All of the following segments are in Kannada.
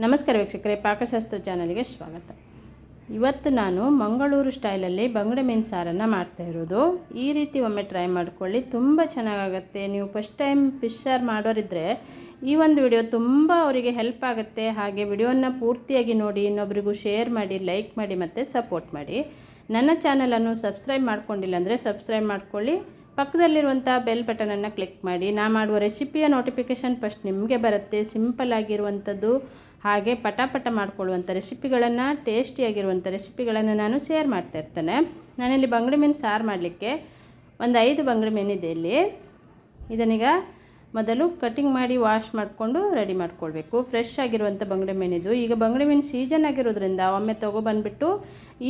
ನಮಸ್ಕಾರ ವೀಕ್ಷಕರೇ, ಪಾಕಶಾಸ್ತ್ರ ಚಾನಲ್ಗೆ ಸ್ವಾಗತ. ಇವತ್ತು ನಾನು ಮಂಗಳೂರು ಸ್ಟೈಲಲ್ಲಿ ಬಂಗಡೆ ಮೀನು ಸಾರನ್ನು ಮಾಡ್ತಾ ಇರೋದು. ಈ ರೀತಿ ಒಮ್ಮೆ ಟ್ರೈ ಮಾಡ್ಕೊಳ್ಳಿ, ತುಂಬ ಚೆನ್ನಾಗಾಗತ್ತೆ. ನೀವು ಫಸ್ಟ್ ಟೈಮ್ ಫಿಶ್ ಸಾರು ಮಾಡೋರಿದ್ದರೆ ಈ ಒಂದು ವಿಡಿಯೋ ತುಂಬ ಅವರಿಗೆ ಹೆಲ್ಪ್ ಆಗುತ್ತೆ. ಹಾಗೆ ವಿಡಿಯೋನ ಪೂರ್ತಿಯಾಗಿ ನೋಡಿ, ಇನ್ನೊಬ್ರಿಗೂ ಶೇರ್ ಮಾಡಿ, ಲೈಕ್ ಮಾಡಿ ಮತ್ತು ಸಪೋರ್ಟ್ ಮಾಡಿ. ನನ್ನ ಚಾನಲನ್ನು ಸಬ್ಸ್ಕ್ರೈಬ್ ಮಾಡ್ಕೊಂಡಿಲ್ಲ ಅಂದರೆ ಸಬ್ಸ್ಕ್ರೈಬ್ ಮಾಡ್ಕೊಳ್ಳಿ. ಪಕ್ಕದಲ್ಲಿರುವಂಥ ಬೆಲ್ ಬಟನನ್ನು ಕ್ಲಿಕ್ ಮಾಡಿ. ನಾ ಮಾಡುವ ರೆಸಿಪಿಯ ನೋಟಿಫಿಕೇಷನ್ ಫಸ್ಟ್ ನಿಮಗೆ ಬರುತ್ತೆ. ಸಿಂಪಲ್ ಆಗಿರುವಂಥದ್ದು ಹಾಗೆ ಪಟಾಪಟ ಮಾಡ್ಕೊಳ್ಳುವಂಥ ರೆಸಿಪಿಗಳನ್ನು ಟೇಸ್ಟಿಯಾಗಿರುವಂಥ ರೆಸಿಪಿಗಳನ್ನು ನಾನು ಶೇರ್ ಮಾಡ್ತಾ ಇರ್ತೇನೆ. ನಾನಿಲ್ಲಿ ಬಂಗಡಿ ಮೀನು ಸಾರು ಮಾಡಲಿಕ್ಕೆ ಒಂದು ಐದು ಬಂಗಡೆ ಮೀನಿದೆ ಇಲ್ಲಿ. ಇದನ್ನೀಗ ಮೊದಲು ಕಟಿಂಗ್ ಮಾಡಿ ವಾಶ್ ಮಾಡಿಕೊಂಡು ರೆಡಿ ಮಾಡ್ಕೊಳ್ಬೇಕು. ಫ್ರೆಶ್ ಆಗಿರುವಂಥ ಬಂಗಡೆ ಮೀನಿದು. ಈಗ ಬಂಗಡೆ ಮೀನು ಸೀಸನ್ ಆಗಿರೋದ್ರಿಂದ ಒಮ್ಮೆ ತೊಗೊಬಂದ್ಬಿಟ್ಟು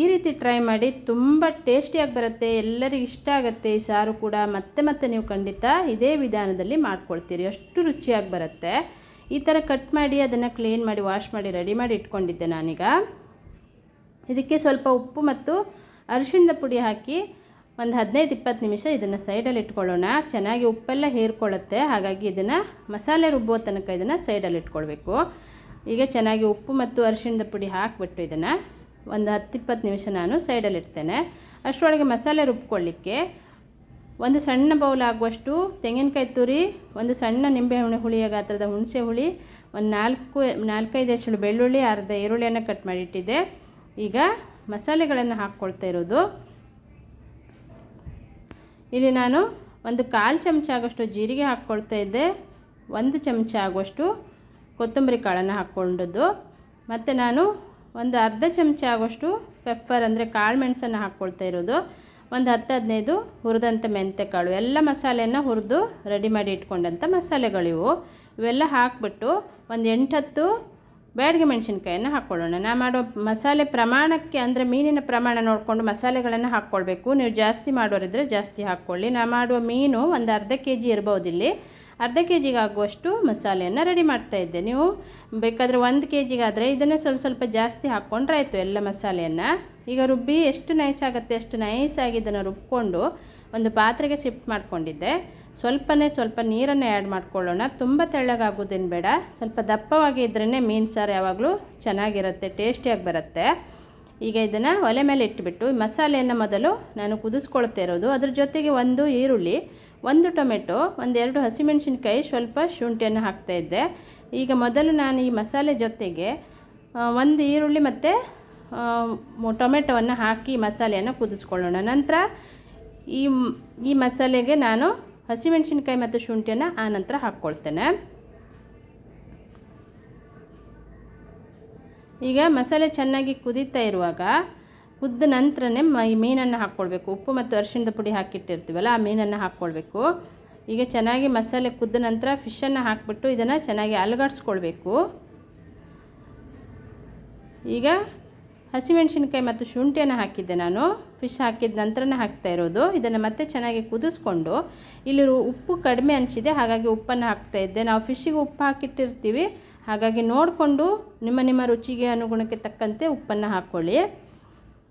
ಈ ರೀತಿ ಟ್ರೈ ಮಾಡಿ ತುಂಬ ಟೇಸ್ಟಿಯಾಗಿ ಬರುತ್ತೆ, ಎಲ್ಲರಿಗೂ ಇಷ್ಟ ಆಗುತ್ತೆ ಈ ಸಾರು ಕೂಡ. ಮತ್ತೆ ಮತ್ತೆ ನೀವು ಖಂಡಿತ ಇದೇ ವಿಧಾನದಲ್ಲಿ ಮಾಡ್ಕೊಳ್ತೀರಿ. ಅಷ್ಟು ರುಚಿಯಾಗಿ ಬರುತ್ತೆ. ಈ ಥರ ಕಟ್ ಮಾಡಿ ಅದನ್ನು ಕ್ಲೀನ್ ಮಾಡಿ ವಾಶ್ ಮಾಡಿ ರೆಡಿ ಮಾಡಿ ಇಟ್ಕೊಂಡಿದ್ದೆ ನಾನೀಗ. ಇದಕ್ಕೆ ಸ್ವಲ್ಪ ಉಪ್ಪು ಮತ್ತು ಅರಿಶಿನದ ಪುಡಿ ಹಾಕಿ ಒಂದು ಹದಿನೈದು ಇಪ್ಪತ್ತು ನಿಮಿಷ ಇದನ್ನು ಸೈಡಲ್ಲಿ ಇಟ್ಕೊಳ್ಳೋಣ. ಚೆನ್ನಾಗಿ ಉಪ್ಪೆಲ್ಲ ಹೀರ್ಕೊಳ್ಳುತ್ತೆ, ಹಾಗಾಗಿ ಇದನ್ನು ಮಸಾಲೆ ರುಬ್ಬೋ ತನಕ ಇದನ್ನು ಸೈಡಲ್ಲಿ ಇಟ್ಕೊಳ್ಬೇಕು. ಈಗ ಚೆನ್ನಾಗಿ ಉಪ್ಪು ಮತ್ತು ಅರಿಶಿಣದ ಪುಡಿ ಹಾಕಿಬಿಟ್ಟು ಇದನ್ನು ಒಂದು ಹತ್ತು ಇಪ್ಪತ್ತು ನಿಮಿಷ ನಾನು ಸೈಡಲ್ಲಿ ಇಡ್ತೇನೆ. ಅಷ್ಟರೊಳಗೆ ಮಸಾಲೆ ರುಬ್ಕೊಳ್ಳಿಕ್ಕೆ ಒಂದು ಸಣ್ಣ ಬೌಲ್ ಆಗುವಷ್ಟು ತೆಂಗಿನಕಾಯಿ ತುರಿ, ಒಂದು ಸಣ್ಣ ನಿಂಬೆಹಣ್ಣು ಹುಳಿಯ ಗಾತ್ರದ ಹುಣಸೆ ಹುಳಿ, ಒಂದು ನಾಲ್ಕು, ನಾಲ್ಕೈದು ಎಸಳು ಬೆಳ್ಳುಳ್ಳಿ, ಅರ್ಧ ಈರುಳ್ಳಿಯನ್ನು ಕಟ್ ಮಾಡಿಟ್ಟಿದ್ದೆ ಈಗ ಮಸಾಲೆಗಳನ್ನು ಹಾಕ್ಕೊಳ್ತಾ ಇರೋದು. ಇಲ್ಲಿ ನಾನು ಒಂದು ಕಾಲು ಚಮಚ ಆಗೋಷ್ಟು ಜೀರಿಗೆ ಹಾಕ್ಕೊಳ್ತಾ ಇದ್ದೆ. ಒಂದು ಚಮಚ ಆಗುವಷ್ಟು ಕೊತ್ತಂಬರಿ ಕಾಳನ್ನು ಹಾಕ್ಕೊಂಡದ್ದು. ಮತ್ತು ನಾನು ಒಂದು ಅರ್ಧ ಚಮಚ ಆಗುವಷ್ಟು ಪೆಪ್ಪರ್ ಅಂದರೆ ಕಾಳು ಮೆಣಸನ್ನು ಹಾಕ್ಕೊಳ್ತಾ ಇರೋದು. ಒಂದು ಹತ್ತು ಹದಿನೈದು ಹುರಿದಂಥ ಮೆಂತೆಕಾಳು, ಎಲ್ಲ ಮಸಾಲೆಯನ್ನು ಹುರಿದು ರೆಡಿ ಮಾಡಿ ಇಟ್ಕೊಂಡಂಥ ಮಸಾಲೆಗಳಿವು ಇವೆಲ್ಲ ಹಾಕ್ಬಿಟ್ಟು ಒಂದು ಎಂಟತ್ತು ಬ್ಯಾಡಿಗೆ ಮೆಣಸಿನ್ಕಾಯನ್ನು ಹಾಕ್ಕೊಳ್ಳೋಣ. ನಾ ಮಾಡೋ ಮಸಾಲೆ ಪ್ರಮಾಣಕ್ಕೆ ಅಂದರೆ ಮೀನಿನ ಪ್ರಮಾಣ ನೋಡಿಕೊಂಡು ಮಸಾಲೆಗಳನ್ನು ಹಾಕ್ಕೊಳ್ಬೇಕು. ನೀವು ಜಾಸ್ತಿ ಮಾಡೋರಿದ್ರೆ ಜಾಸ್ತಿ ಹಾಕ್ಕೊಳ್ಳಿ. ನಾ ಮಾಡುವ ಮೀನು ಒಂದು ಅರ್ಧ ಕೆ ಜಿ ಇರ್ಬೋದಿಲ್ಲಿ ಅರ್ಧ ಕೆ ಜಿಗೆ ಆಗುವಷ್ಟು ಮಸಾಲೆಯನ್ನು ರೆಡಿ ಮಾಡ್ತಾ ಇದ್ದೆ. ನೀವು ಬೇಕಾದರೆ ಒಂದು ಕೆ ಜಿಗಾದರೆ ಇದನ್ನೇ ಸ್ವಲ್ಪ ಸ್ವಲ್ಪ ಜಾಸ್ತಿ ಹಾಕ್ಕೊಂಡ್ರೆ ಆಯಿತು ಎಲ್ಲ ಮಸಾಲೆಯನ್ನು. ಈಗ ರುಬ್ಬಿ ಎಷ್ಟು ನೈಸ್ ಆಗುತ್ತೆ, ಅಷ್ಟು ನೈಸಾಗಿ ಇದನ್ನು ರುಬ್ಕೊಂಡು ಒಂದು ಪಾತ್ರೆಗೆ ಶಿಫ್ಟ್ ಮಾಡಿಕೊಂಡಿದ್ದೆ. ಸ್ವಲ್ಪನೇ ಸ್ವಲ್ಪ ನೀರನ್ನು ಆ್ಯಡ್ ಮಾಡ್ಕೊಳ್ಳೋಣ. ತುಂಬ ತೆಳ್ಳಗಾಗೋದೇನು ಬೇಡ. ಸ್ವಲ್ಪ ದಪ್ಪವಾಗಿ ಇದ್ರೇ ಮೀನು ಸಾರು ಯಾವಾಗಲೂ ಚೆನ್ನಾಗಿರುತ್ತೆ, ಟೇಸ್ಟಿಯಾಗಿ ಬರುತ್ತೆ. ಈಗ ಇದನ್ನು ಒಲೆ ಮೇಲೆ ಇಟ್ಬಿಟ್ಟು ಮಸಾಲೆಯನ್ನು ಮೊದಲು ನಾನು ಕುದಿಸ್ಕೊಳ್ತಾ ಇರೋದು. ಅದ್ರ ಜೊತೆಗೆ ಒಂದು ಈರುಳ್ಳಿ, ಒಂದು ಟೊಮೆಟೊ ಒಂದೆರಡು ಹಸಿಮೆಣಸಿನ್ಕಾಯಿ ಸ್ವಲ್ಪ ಶುಂಠಿಯನ್ನು ಹಾಕ್ತಾಯಿದ್ದೆ ಈಗ ಮೊದಲು ನಾನು ಈ ಮಸಾಲೆ ಜೊತೆಗೆ ಒಂದು ಈರುಳ್ಳಿ ಮತ್ತು ಟೊಮೆಟೊವನ್ನು ಹಾಕಿ ಮಸಾಲೆಯನ್ನು ಕುದಿಸ್ಕೊಳ್ಳೋಣ. ನಂತರ ಈ ಈ ಮಸಾಲೆಗೆ ನಾನು ಹಸಿಮೆಣಸಿನ್ಕಾಯಿ ಮತ್ತು ಶುಂಠಿಯನ್ನು ಆ ನಂತರ ಹಾಕ್ಕೊಳ್ತೇನೆ. ಈಗ ಮಸಾಲೆ ಚೆನ್ನಾಗಿ ಕುದೀತಾ ಇರುವಾಗ ಕುದ್ದ ನಂತರನೇ ಈ ಮೀನನ್ನು ಹಾಕ್ಕೊಳ್ಬೇಕು. ಉಪ್ಪು ಮತ್ತು ಅರಿಶಿಣದ ಪುಡಿ ಹಾಕಿಟ್ಟಿರ್ತೀವಲ್ಲ, ಆ ಮೀನನ್ನು ಹಾಕ್ಕೊಳ್ಬೇಕು. ಈಗ ಚೆನ್ನಾಗಿ ಮಸಾಲೆ ಕುದ್ದ ನಂತರ ಫಿಶನ್ನು ಹಾಕಿಬಿಟ್ಟು ಇದನ್ನು ಚೆನ್ನಾಗಿ ಅಲುಗಾಡಿಸ್ಕೊಳ್ಬೇಕು. ಈಗ ಹಸಿಮೆಣಸಿನ್ಕಾಯಿ ಮತ್ತು ಶುಂಠಿಯನ್ನು ಹಾಕಿದ್ದೆ ನಾನು. ಫಿಶ್ ಹಾಕಿದ ನಂತರನೇ ಹಾಕ್ತಾ ಇರೋದು. ಇದನ್ನು ಮತ್ತೆ ಚೆನ್ನಾಗಿ ಕುದಿಸ್ಕೊಂಡು ಇಲ್ಲಿ ಉಪ್ಪು ಕಡಿಮೆ ಅನಿಸಿದೆ. ಹಾಗಾಗಿ ಉಪ್ಪನ್ನು ಹಾಕ್ತಾ ಇದ್ದೆ. ನಾವು ಫಿಶ್ಶಿಗೆ ಉಪ್ಪು ಹಾಕಿಟ್ಟಿರ್ತೀವಿ. ಹಾಗಾಗಿ ನೋಡಿಕೊಂಡು ನಿಮ್ಮ ನಿಮ್ಮ ರುಚಿಗೆ ಅನುಗುಣಕ್ಕೆ ತಕ್ಕಂತೆ ಉಪ್ಪನ್ನು ಹಾಕ್ಕೊಳ್ಳಿ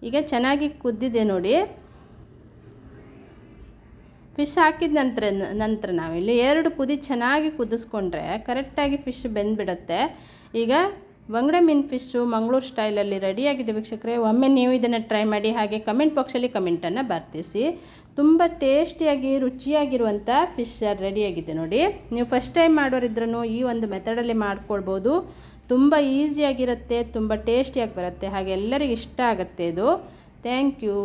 ಈಗ ಚೆನ್ನಾಗಿ ಕುದ್ದಿದೆ ನೋಡಿ. ಫಿಶ್ ಹಾಕಿದ ನಂತರ ನಂತರ ನಾವಿಲ್ಲಿ ಎರಡು ಕುದಿ ಚೆನ್ನಾಗಿ ಕುದಿಸ್ಕೊಂಡ್ರೆ ಕರೆಕ್ಟಾಗಿ ಫಿಶ್ ಬೆಂದ್ಬಿಡುತ್ತೆ. ಈಗ ಬಂಗಡೆ ಮೀನು ಫಿಶ್ಶು ಮಂಗಳೂರು ಸ್ಟೈಲಲ್ಲಿ ರೆಡಿಯಾಗಿದೆ ವೀಕ್ಷಕರೇ. ಒಮ್ಮೆ ನೀವು ಇದನ್ನು ಟ್ರೈ ಮಾಡಿ ಹಾಗೆ ಕಮೆಂಟ್ ಬಾಕ್ಸಲ್ಲಿ ಕಮೆಂಟನ್ನು ಬರ್ತಿಸಿ. ತುಂಬ ಟೇಸ್ಟಿಯಾಗಿ ರುಚಿಯಾಗಿರುವಂಥ ಫಿಶ್ ರೆಡಿಯಾಗಿದೆ ನೋಡಿ. ನೀವು ಫಸ್ಟ್ ಟೈಮ್ ಮಾಡೋರಿದ್ರೂ ಈ ಒಂದು ಮೆಥಡಲ್ಲಿ ಮಾಡ್ಕೊಳ್ಬೋದು. ತುಂಬ ಈಸಿಯಾಗಿರುತ್ತೆ ತುಂಬ ಟೇಸ್ಟಿಯಾಗಿ ಬರುತ್ತೆ. ಹಾಗೆ ಎಲ್ಲರಿಗೂ ಇಷ್ಟ ಆಗುತ್ತೆ ಇದು. Thank you